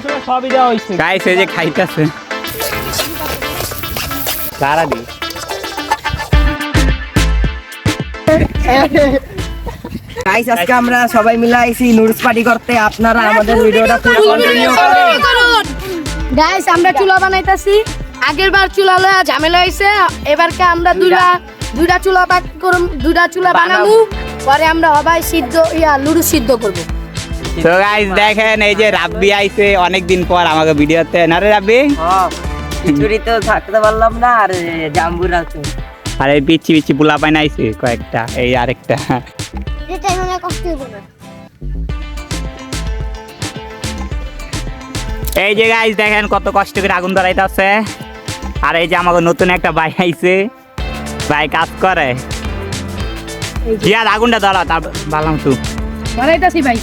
মশলা সবই দেওয়া হয়েছে। গাইস এই যে খাইতেছে। তারা দি। গাইস আজকে আমরা সবাই মিলে আইছি নুডলস পার্টি করতে। আপনারা আমাদের ভিডিওটা পুরো কন্টিনিউ করুন। গাইস আমরা চুলা বানাইতাছি। আগের বার চুলা লয়া ঝামেলা হইছে। এবারকে আমরা দুইটা। দুইটা চুলা পাক করুম দুইটা চুলা বানাবো পরে আমরা সবাই সিদ্ধ ইয়া লুডু সিদ্ধ করব। তো গাইস দেখেন এই যে রাব্বি আইছে অনেক দিন পর আমাকে ভিডিওতে। না রে রাব্বি? খিচুড়ি তো থাকতে পারলাম না আর জাম্বুর আছে। আর এই পিচ্ছি পিচ্ছি পোলা পাইন আইছে কয়েকটা এই আরেকটা। এটা কষ্ট হবে এই যে গাইস দেখেন কত কষ্ট করে আগুন ধরাইতেছে। আর এই যে আমাকে নতুন একটা ভাই আইছে। ভাই কাজ করে। আগুনটা ধরা তার বালাম তো বানাইতাছি ভাই।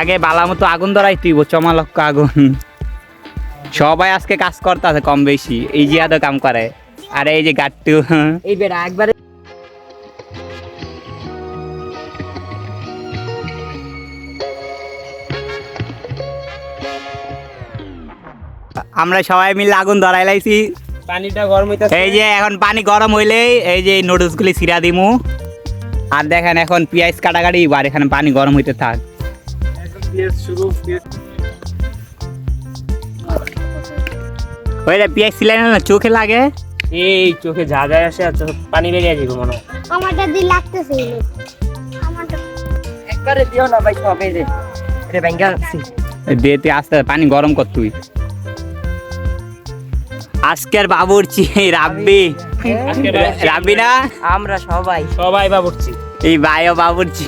আগে বালাম তো আগুন ধরাই তুই চমালক্ষ আগুন। সবাই আজকে কাজ করতেছে কম বেশি এই যে জিয়াদও কাম করে। আর এই যে গাট্টু। এই বেড়া একবারে আমরা সবাই মিলে আগুন ধরাই লাইছি। পানিটা গরম হইতাছে। এই যে এখন পানি গরম হইলেই এই যে নুডলস গুলি ছিড়া দিমু। আর দেখেন এখন পেঁয়াজ কাটাকাটি আর এখানে পানি গরম হইতে থাক। পেঁয়াজ শুরু পেঁয়াজ ওই রে পেঁয়াজ ছিলেন না চোখে লাগে? এই চোখে যা যায় আসে আর পানি বেরিয়ে যাবে মনে হয়। আমারটা দি লাগতেছে আমারটা একবারে দিও না ভাই সব এই যে এটা ব্যাংকে আনছি। দিতে আস্তে পানি গরম কর তুই। আজকের বাবুরচি রাব্বি। আজকে রাব্বি না? আমরা সবাই সবাই বাবুরছি এই ভাইও বাবুরচি।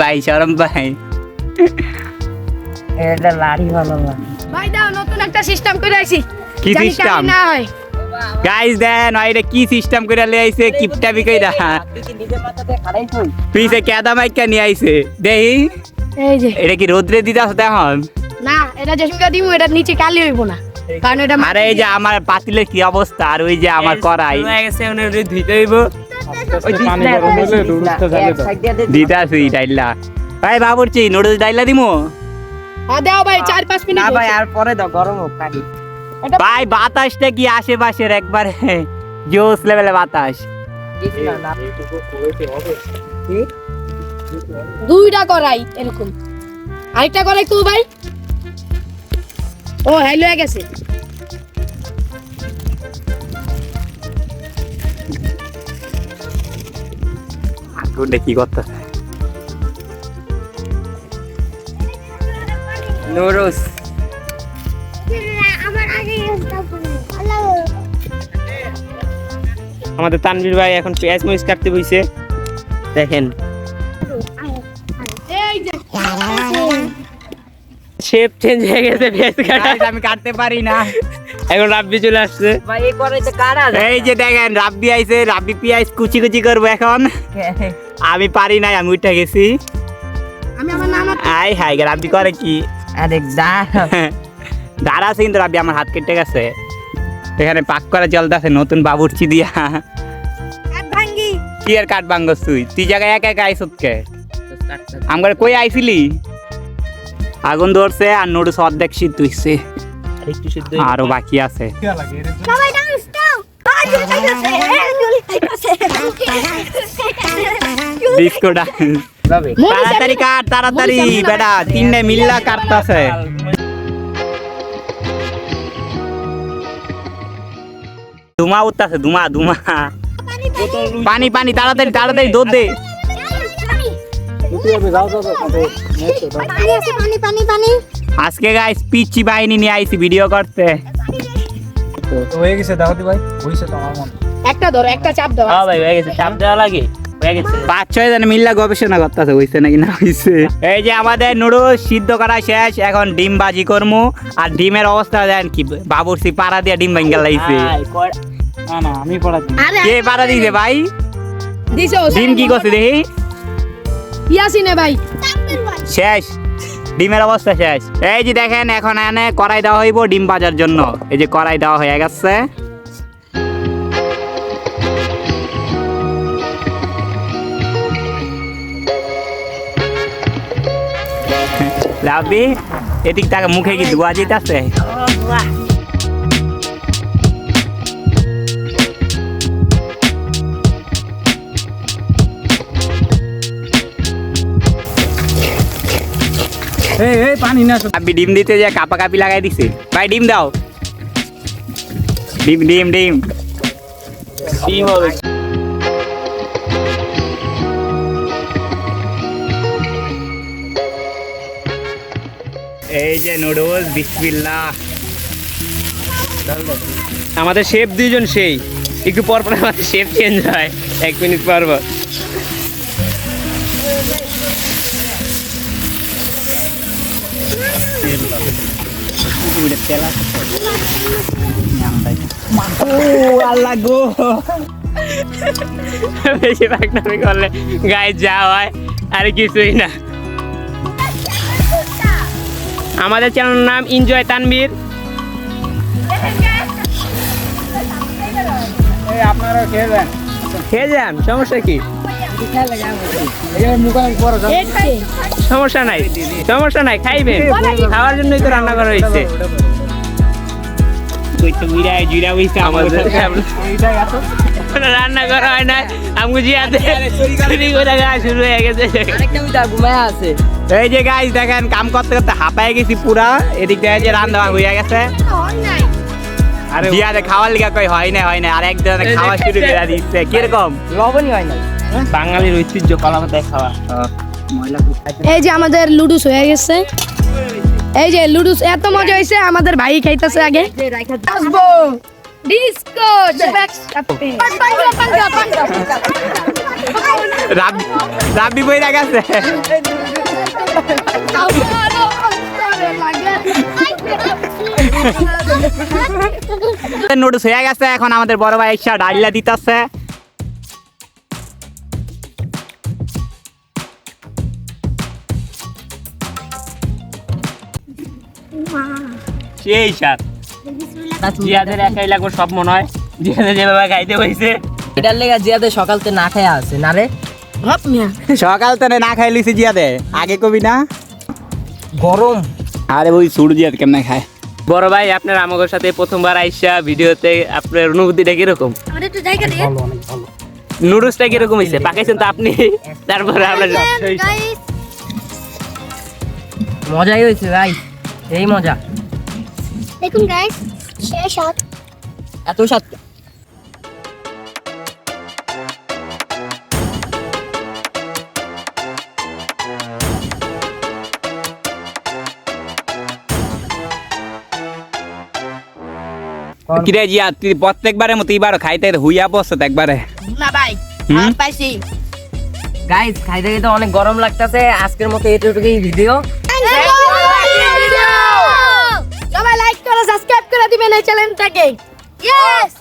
ভাই শরম ভাই। এটা লাড়ি ভালো না। ভাই দাও নতুন একটা সিস্টেম করে আইছি। কি? কেমন না হয়। গাইস দেন ওই এটা কি সিস্টেম করে লিয়ে আইছে? কিপটা থই পিছে কেদা মাইকা নিয়ে আইছে দেহি এই যে। এটা কি রোদ্রে দেখুন না এটা সঙ্গে দিমু এটা নিচে কালি হইব না। কারণ এটা আরে এই যে আমার পাতিলের কি অবস্থা? আর ওই যে আমার করাই হয়ে গেছে ওটা ধুইতে হইব। ওই পানি ভাই বাবুরচি নুডলস ডাইলা দিমু? হ্যাঁ দাও ভাই চার পাঁচ মিনিট না ভাই আর পরে দাও গরম হোক পানি ভাই বাতাসটা কি আশেপাশের একবারে? জোস লেভেলে বাতাস? দুইটা করাই এরকম। আরেকটা করাই তো ভাই। ও হ্যালো হয়ে গেছে। আগুনটা কি করতেছে? নুডলস আমাদের তানভীর ভাই এখন পেঁয়াজ মরিচ কাটতে বইছে। দেখেন। শেপ চেঞ্জ হয়ে গেছে পেঁয়াজ কাটা। আমি কাটতে পারি না। এখন রাব্বি চলে আসছে। ভাই এই করাইতে কারা এই যে দেখেন রাব্বি আইছে রাব্বি পিয়াজ কুচি কুচি করব এখন। আমি পারি নাই আমি উঠে গেছি। আমি আমার নাম আই হাই রাব্বি করে কি? আরে দাঁড়া আছে কিন্তু রাব্বি আমার হাত কেটে গেছে। এখানে পাক করা চলতেছে নতুন বাবুরচি দিয়া। ভাঙ্গি কি আর কাঠ বাঙ্গস তুই? তুই জায়গায় একা একা আইসত কে আমার কই আইছিলি? আগুন ধরছে আর নুডলস অর্ধেক সিদ্ধ হইছে। আরও বাকি আছে। সবাই ডান্স ডিস্কো ডান্স তাড়াতাড়ি কাট তাড়াতাড়ি। বেটা তিনটে মিল্লা কাটতাছে। ধুমা উঠতাছে ধুমা ধুমা। পানি পানি তাড়াতাড়ি তাড়াতাড়ি দৌড় দে। পানি পানি পানি আজকে গাইস পিচ্ছি বাহিনী নিয়ে আইছি ভিডিও করতে। হয়ে গেছে দাও ভাই? হইছে তো আমার মন। একটা ধরো একটা চাপ দাও। হ্যাঁ ভাই হয়ে গেছে চাপ দেওয়া লাগে। পাঁচ ছয় জন মিল্লা গবেষণা করতেছে হইছে নাকি না হইছে? এই যে আমাদের নুডলস সিদ্ধ করা শেষ এখন ডিম বাজি করমু। আর ডিমের অবস্থা দেন কি বাবুরসি পাড়া দিয়ে ডিম ভাঙ্গা লাইছে না না আমি পড়াচ্ছি কে পাড়া দিছে ভাই? ডিম কি করছে দেখি। ইয়াসিনে ভাই। শেষ। ডিমের অবস্থা শেষ। এই যে দেখেন এখন এনে কড়াই দেওয়া হইব ডিম ভাজার জন্য। এই যে কড়াই দেওয়া হয়ে গেছে। রাব্বি এদিক তাকে মুখে কি ধোয়া যেতেছে এই এই পানি না রাব্বি ডিম দিতে যে কাপা কাপি লাগাই দিছে। ভাই ডিম দাও। ডিম ডিম ডিম। ডিম হবে? এই যে নুডলস আমাদের শেফ দুইজন সেই। একটু পর পর আমাদের শেফ চেঞ্জ হয়। এক মিনিট পর পর। আল্লাহ গো বেশি করলে গায়ে যা হয়, আর কিছুই না। আমাদের চ্যানেলের নাম এনজয় তানবীর আপনারা খেয়ে যান। খেয়ে যান সমস্যা কি? সমস্যা নাই সমস্যা নাই খাইবেন। খাওয়ার জন্যই তো রান্না করা হয়েছে। জিরা বইছে রান্না করা হয় না। আমি জিয়াতে চুরি করে খাওয়া শুরু হয়ে গেছে। আরেকটা উইটা ঘুমায় আছে। এই যে গাইস দেখেন কাম করতে করতে হাঁপায় গেছি পুরা। এদিক থেকে যে রান্না হয়ে গেছে। আরে জিয়াতে খাওয়ার লিগা কই হয় না হয় না। আর একজন খাওয়া শুরু করে দিচ্ছে। কীরকম? লবণই হয় না। বাঙালির ঐতিহ্য কলা পাতায় খাওয়া। এই যে আমাদের লুডুস হয়ে গেছে। এই যে লুডুস এত মজা হয়েছে আমাদের ভাই খাইতেছে আগে। আসব। ডিসকো রাব্বি রাব্বি বইরা গেছে। নুডলস হয়ে গেছে এখন আমাদের বড় ভাই ইচ্ছা ডালিয়া দিতেছে। সেই সাত জিয়াদের একাই লাগবে সব মনে হয়। জিয়াদের যেভাবে খাইতে হয়েছে। এটার লেগে জিয়াতে সকালতে না খেয়ে আছে না রে? সকাল তো না খাই লিছি জিয়াদে। আগে কবি না? গরম। আরে ওই সুর জিয়াদ কেমনে খায়? বড় ভাই আপনার আমাদের সাথে প্রথমবার আইসা ভিডিওতে আপনার অনুভূতিটা কীরকম? নুডলসটা কীরকম হয়েছে? পাকাইছেন তো আপনি? তারপরে আমরা মজাই হয়েছে ভাই। এই মজা। দেখুন গাইস এত স্বাদ কিরে জিয়া তুই প্রত্যেকবারের মতো এবার খাইতে হুইয়া বসছে একবারে। না ভাই হুম? পাইছি। গাইস খাইতে খাইতে অনেক গরম লাগতেছে। আজকের মতো এটুকুই ভিডিও সাবস্ক্রাইব করে দিবেন এই চ্যানেলটাকে ইয়েস